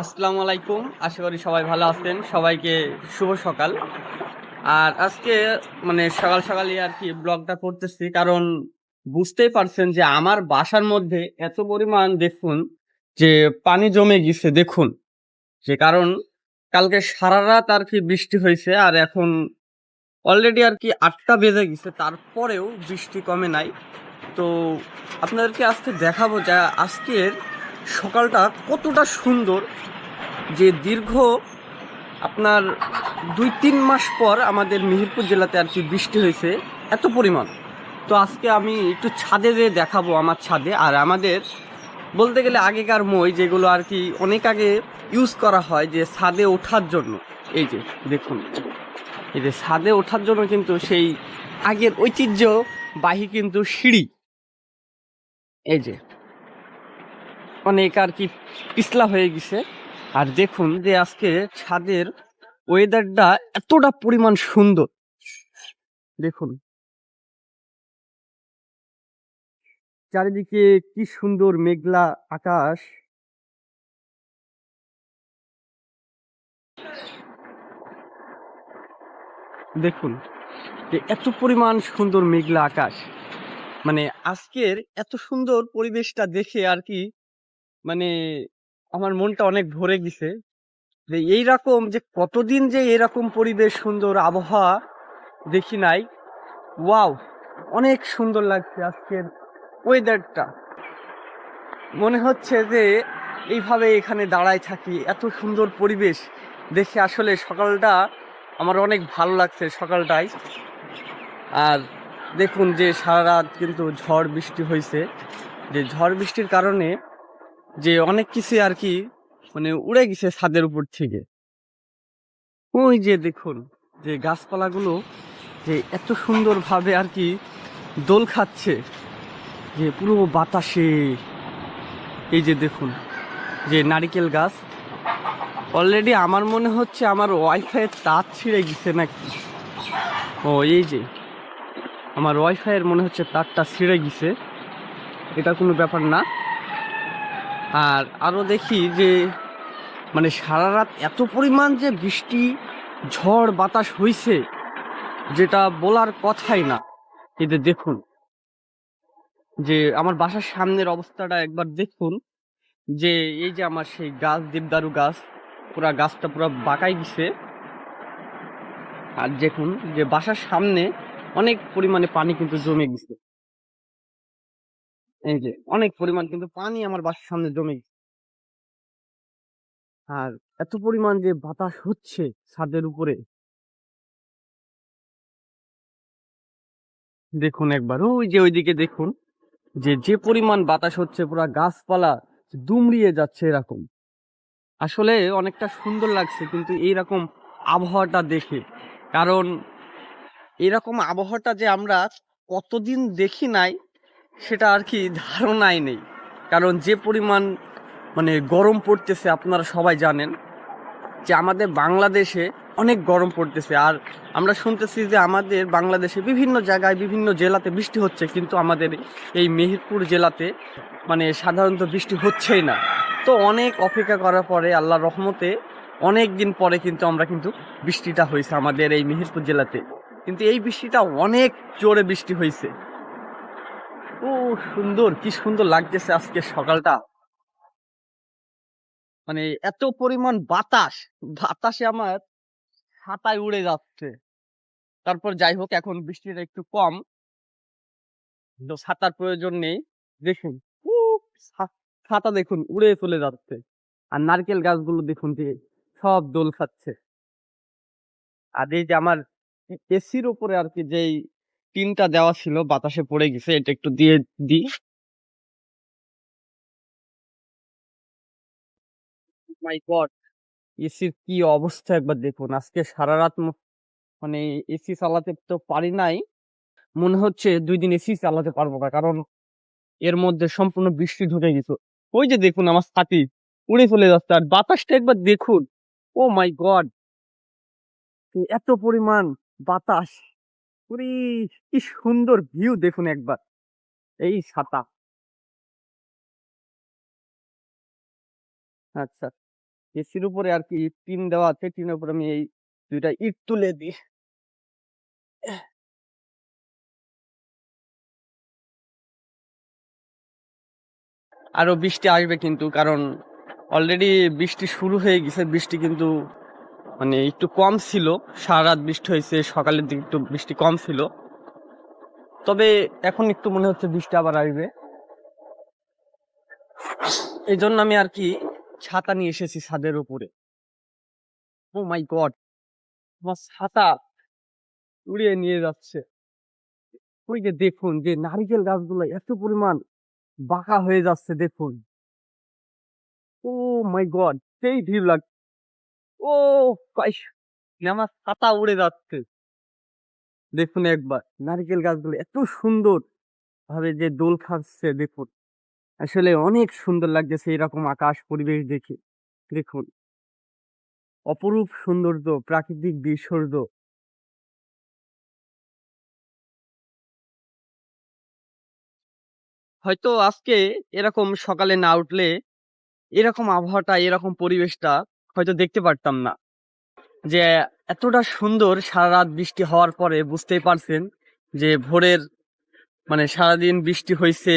আসসালামু আলাইকুম। আশা করি সবাই ভালো আছেন। সবাইকে শুভ সকাল। আর আজকে মানে সকাল সকালই আর কি ব্লগটা করতেছি, কারণ বুঝতেই পারছেন যে আমার বাসার মধ্যে এত পরিমাণ দেখুন যে পানি জমে গেছে, দেখুন। যে কারণ কালকে সারা রাত আর কি বৃষ্টি হয়েছে, আর এখন অলরেডি আর কি আটটা বেজে গেছে, তারপরেও বৃষ্টি কমে নাই। তো আপনাদেরকে আজকে দেখাবো যা আজকের সকালটা কতটা সুন্দর যে দীর্ঘ আপনার দুই তিন মাস পর আমাদের মিহিরপুর জেলাতে আর কি বৃষ্টি হয়েছে, এত পরিমাণ। তো আজকে আমি একটু ছাদে যেয়ে দেখাবো আমার ছাদে। আর আমাদের বলতে গেলে আগেকার মই যেগুলো আর কি অনেক আগে ইউজ করা হয় যে ছাদে ওঠার জন্য। এই যে, দেখুন। এই যে ছাদে ওঠার জন্য কিন্তু সেই আগের ঐতিহ্যবাহী কিন্তু সিঁড়ি। এই যে। অনেক আর কি পিছলা হয়ে গেছে। আর দেখুন যে আজকে ছাদের ওয়েদারটা এতটা পরিমাণ সুন্দর। দেখুন। চারিদিকে কি সুন্দর মেঘলা আকাশ। দেখুন যে এত পরিমাণ সুন্দর মেঘলা আকাশ। মানে আজকের এত সুন্দর পরিবেশটা দেখে আর কি মানে আমার মনটা অনেক ভরে গেছে যে এইরকম যে কতদিন যে এরকম পরিবেশ সুন্দর আবহাওয়া দেখি নাই, ওয়াও, অনেক সুন্দর লাগছে আজকের ওয়েদারটা মনে হচ্ছে যে এইভাবে এখানে দাঁড়ায় থাকি, এত সুন্দর পরিবেশ দেখে আসলে সকালটা আমার অনেক ভালো লাগছে সকালটাই আর দেখুন যে সারা রাত কিন্তু ঝড় বৃষ্টি হয়েছে যে ঝড় বৃষ্টির কারণে যে অনেক কিছু আর কি মানে উড়ে গেছে ছাদের উপর থেকে। ওই যে দেখুন, যে গাছপালাগুলো যে এত সুন্দরভাবে আর কি দোল খাচ্ছে, যে পুরো বাতাসে। এই যে দেখুন, যে নারিকেল গাছ। অলরেডি আমার মনে হচ্ছে আমার ওয়াইফাইয়ের তার ছিঁড়ে গেছে নাকি? ও, এই যে। আমার ওয়াইফাইয়ের মনে হচ্ছে তারটা ছিঁড়ে গেছে। এটা কোনো ব্যাপার না। আর আরও দেখি যে মানে সারা রাত এত পরিমাণ যে বৃষ্টি, ঝড়, বাতাস হইছে, যেটা বলার কথাই না। এতে দেখুন, যে আমার বাসার সামনের অবস্থাটা একবার দেখুন, যে এই যে আমার সেই গাছ, দেবদারু গাছ, পুরা গাছটা পুরো বাঁকাই গেছে আর দেখুন যে বাসার সামনে অনেক পরিমাণে পানি কিন্তু জমে গেছে। এই যে, অনেক পরিমাণ কিন্তু পানি আমার বাসার সামনে জমে আর এত পরিমাণ যে বাতাস হচ্ছে ছাদের উপরে। দেখুন একবার, ওই যে ওইদিকে দেখুন, যে যে পরিমাণ বাতাস হচ্ছে, পুরো গাছপালা দুমড়িয়ে যাচ্ছে এরকম। আসলে অনেকটা সুন্দর লাগছে, কিন্তু এইরকম আবহাওয়াটা দেখে। কারণ, এরকম আবহাওয়াটা যে আমরা কতদিন দেখি নাই সেটা আর কি ধারণাই নেই। কারণ যে পরিমাণ মানে গরম পড়তেছে আপনারা সবাই জানেন যে আমাদের বাংলাদেশে অনেক গরম পড়তেছে। আর আমরা শুনতেছি যে আমাদের বাংলাদেশে বিভিন্ন জায়গায়, বিভিন্ন জেলাতে বৃষ্টি হচ্ছে, কিন্তু আমাদের এই মেহেরপুর জেলাতে মানে সাধারণত বৃষ্টি হচ্ছেই না। তো অনেক অপেক্ষা করার পরে আল্লাহ রহমতে অনেক দিন পরে কিন্তু আমরা কিন্তু বৃষ্টিটা হয়েছে আমাদের এই মেহেরপুর জেলাতে। কিন্তু এই বৃষ্টিটা অনেক জোরে বৃষ্টি হয়েছে। ও, সুন্দর, কি সুন্দর লাগতেছে আজকে সকালটা। মানে এত পরিমাণ বাতাস, বাতাসে আমার ছাতায় উড়ে যাচ্ছে। তারপর যাই হোক, এখন বৃষ্টিটা একটু কম। ছাতার প্রয়োজন নেই, দেখুন ছাতা দেখুন, উড়ে চলে যাচ্ছে। আর নারকেল গাছগুলো দেখুন যে সব দোল খাচ্ছে। আর এই যে আমার এসির উপরে আর কি যেই টিনটা দেওয়া ছিল, বাতাসে পড়ে গেছে, এটা একটু দিয়ে দিই। মাই গড এসির কি অবস্থা একবার দেখুন। আজকে সারা রাত মানে এসি চালাতে তো পারি নাই। মনে হচ্ছে দুই দিন এসি চালাতে পারব না, কারণ এর মধ্যে সম্পূর্ণ বৃষ্টি ঢুকে গেছে। ওই যে দেখুন আমার ছাতি উড়ে চলে যাচ্ছে, আর বাতাসটা একবার দেখুন। ও মাই গড এত পরিমাণ বাতাস। উরি কি সুন্দর ভিউ দেখুন একবার। এই ছাতা। আচ্ছা এসির উপরে আর কি টিন দেওয়া আছে, টিনের উপরে আমি এই দুইটা ইট তুলে দিই। আরও বৃষ্টি আসবে কিন্তু, কারণ অলরেডি বৃষ্টি শুরু হয়ে গেছে, বৃষ্টি কিন্তু মানে একটু কম ছিল সারা রাত বৃষ্টি হয়েছে, সকালের দিকে একটু বৃষ্টি কম ছিল। তবে এখন একটু মনে হচ্ছে বৃষ্টি আবার আসবে। এই জন্য আমি আর কি ছাতা নিয়ে এসেছি ছাদের উপরে। ও মাই গড আমার ছাতা উড়িয়ে নিয়ে যাচ্ছে। ওই যে দেখুন, যে নারিকেল গাছগুলো এত পরিমাণ বাঁকা হয়ে যাচ্ছে, দেখুন। ও মাই গড সেই ভিড় লাগ ও আমার ছাতা উড়ে যাচ্ছে। দেখুন একবার, নারকেল গাছগুলো এত সুন্দর। ভাবে যে দোল খাচ্ছে, দেখুন। আসলে অনেক সুন্দর লাগতেছে এরকম আকাশ পরিবেশ দেখে, দেখুন। অপরূপ সৌন্দর্য, প্রাকৃতিক দৃশ্যর্য। হয়তো আজকে এরকম সকালে না উঠলে এরকম আবহাওয়াটা, এরকম পরিবেশটা হয়তো দেখতে পারতাম না। যে এতটা সুন্দর সারা রাত বৃষ্টি হওয়ার পরে বুঝতেই পারছেন যে ভোরের মানে সারাদিন বৃষ্টি হয়েছে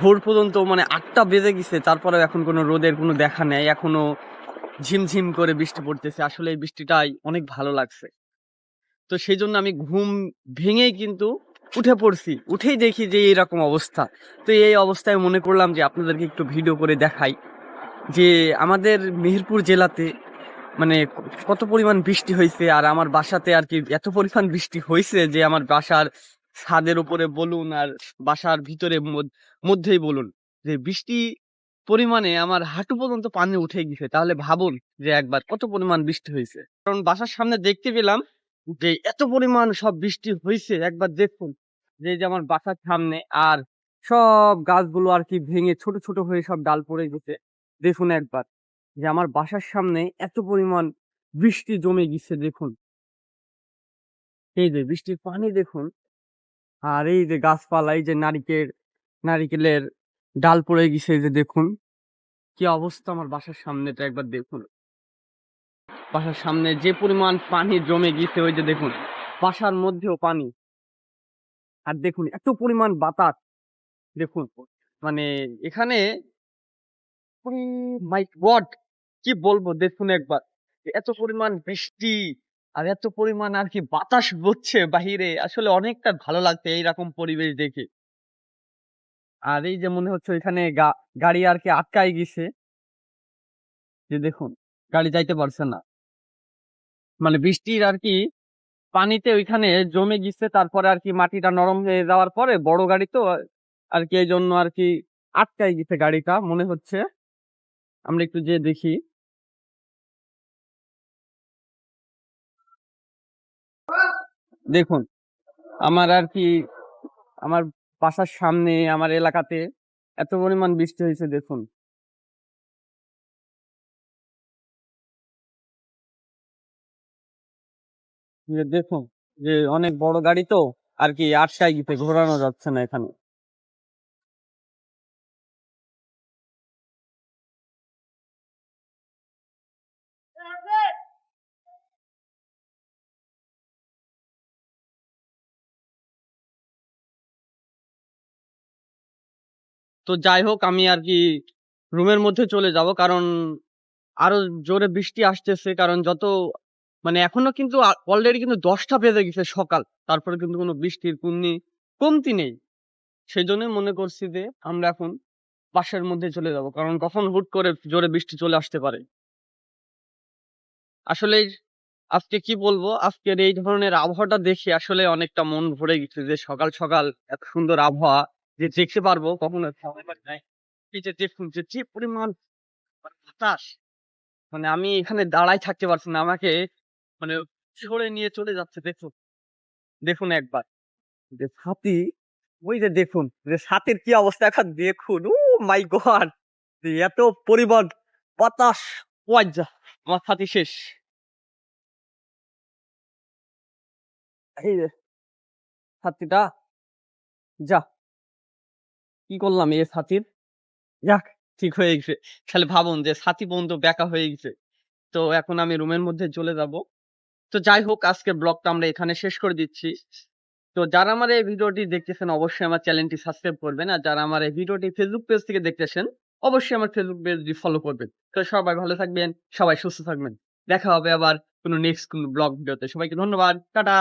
ভোর পর্যন্ত মানে আটটা বেজে গেছে তারপরে এখন কোনো রোদের কোনো দেখা নেই, এখনও ঝিমঝিম করে বৃষ্টি পড়তেছে। আসলে এই বৃষ্টিটাই অনেক ভালো লাগছে। তো সেই জন্য আমি ঘুম ভেঙেই কিন্তু উঠে পড়ছি, উঠেই দেখি যে এরকম অবস্থা। তো এই অবস্থায় মনে করলাম যে আপনাদেরকে একটু ভিডিও করে দেখাই। যে আমাদের মেহেরপুর জেলাতে মানে কত পরিমাণ বৃষ্টি হয়েছে আর আমার বাসাতে আর কি এত পরিমাণ বৃষ্টি হয়েছে যে আমার বাসার ছাদের উপরে বলুন আর বাসার ভিতরে মধ্যেই বলুন যে বৃষ্টি পরিমাণে আমার হাঁটু পর্যন্ত পানি উঠে গেছে। তাহলে ভাবুন যে একবার কত পরিমাণ বৃষ্টি হয়েছে। কারণ বাসার সামনে দেখতে পেলাম যে এত পরিমাণ সব বৃষ্টি হয়েছে। একবার দেখুন যে যে আমার বাসার সামনে আর সব গাছগুলো আর কি ভেঙে ছোট ছোট হয়ে সব ডাল পড়ে গেছে। দেখুন একবার যে আমার বাসার সামনে এত পরিমাণ বৃষ্টি জমে গেছে দেখুন। এই যে বৃষ্টির পানি দেখুন। আর এই যে গাছপালা, এই যে নারিকেল, নারিকেলের ডাল পড়ে গেছে এই যে দেখুন। কি অবস্থা আমার বাসার সামনেটা একবার দেখুন। বাসার সামনে যে পরিমাণ পানি জমে গেছে ওই যে দেখুন, বাসার মধ্যেও পানি। আর দেখুন এত পরিমাণ বাতাস, দেখুন। মানে এখানে মাই কি বলব? দেখুন একবার। এত পরিমাণ বৃষ্টি আর এত পরিমাণ আর কি বাতাস বচ্ছে বাহিরে, আসলে অনেকটা ভালো লাগছে এইরকম পরিবেশ দেখে। আর এই যে মনে হচ্ছে এখানে গাড়ি আর কি আটকাই গেছে। যে দেখুন, গাড়ি যাইতে পারছে না। মানে বৃষ্টির আর কি পানিতে ওইখানে জমে গেছে, তারপরে আর কি মাটিটা নরম হয়ে যাওয়ার পরে বড় গাড়ি তো আর কি এই জন্য আর কি আটকাই গেছে গাড়িটা, মনে হচ্ছে। আমরা একটু যে দেখি। দেখুন, আমার আর কি, আমার বাসার সামনে, আমার এলাকাতে এত পরিমাণ বৃষ্টি হয়েছে, দেখুন। দেখুন, যে অনেক বড় গাড়ি তো, আর কি আটকাই গেছে, ঘোরানো যাচ্ছে না এখানে। যাই হোক, আমি আর কি রুমের মধ্যে চলে যাব। কারণ আরও জোরে বৃষ্টি আসতেছে। কারণ যত মানে এখনও কিন্তু অলরেডি কিন্তু দশটা বেজে গেছে সকাল। তারপরে কিন্তু কোনো বৃষ্টির কুন্নি কমতি নেই। সেই জন্যই মনে করছি যে, আমরা এখন বাসার মধ্যে চলে যাব। কারণ কখন হুট করে জোরে বৃষ্টি চলে আসতে পারে। আসলে আজকে কি বলব? আজকের এই ধরনের আবহাওয়াটা দেখে আসলে অনেকটা মন ভরে গেছে যে, সকাল সকাল এত সুন্দর আবহাওয়া। যে দেখতে পারব কখনো যে দেখুন যে যে পরিমাণ মানে বাতাস মানে আমি এখানে দাঁড়াই থাকতে পারছি না। আমাকে মানে ছড়ে নিয়ে চলে যাচ্ছে, দেখুন। দেখুন একবার। যে ছাতি ওই যে দেখুন, যে ছাতির কি অবস্থা এখন দেখুন। Oh my God! এত পরিমাণ বাতাস। যা, আমার ছাতি শেষ। এই যে যা। কি করলাম এই ছাতির যাক ঠিক হয়ে গেছে। খালি ভাবুন যে ছাতি পর্যন্ত ব্যাকা হয়ে গেছে। তো এখন আমি রুমের মধ্যে চলে যাব। তো যাই হোক আজকের ব্লগটা আমরা এখানে শেষ করে দিচ্ছি। তো যারা আমার এই ভিডিওটি দেখতেছেন অবশ্যই আমার চ্যানেলটি সাবস্ক্রাইব করবেন। আর যারা আমার এই ভিডিওটি ফেসবুক পেজ থেকে দেখতেছেন অবশ্যই আমার ফেসবুক পেজটি ফলো করবেন। তো সবাই ভালো থাকবেন, সবাই সুস্থ থাকবেন। দেখা হবে আবার কোনো নেক্সট কোনো ব্লগ ভিডিওতে। সবাইকে ধন্যবাদ। টাটা।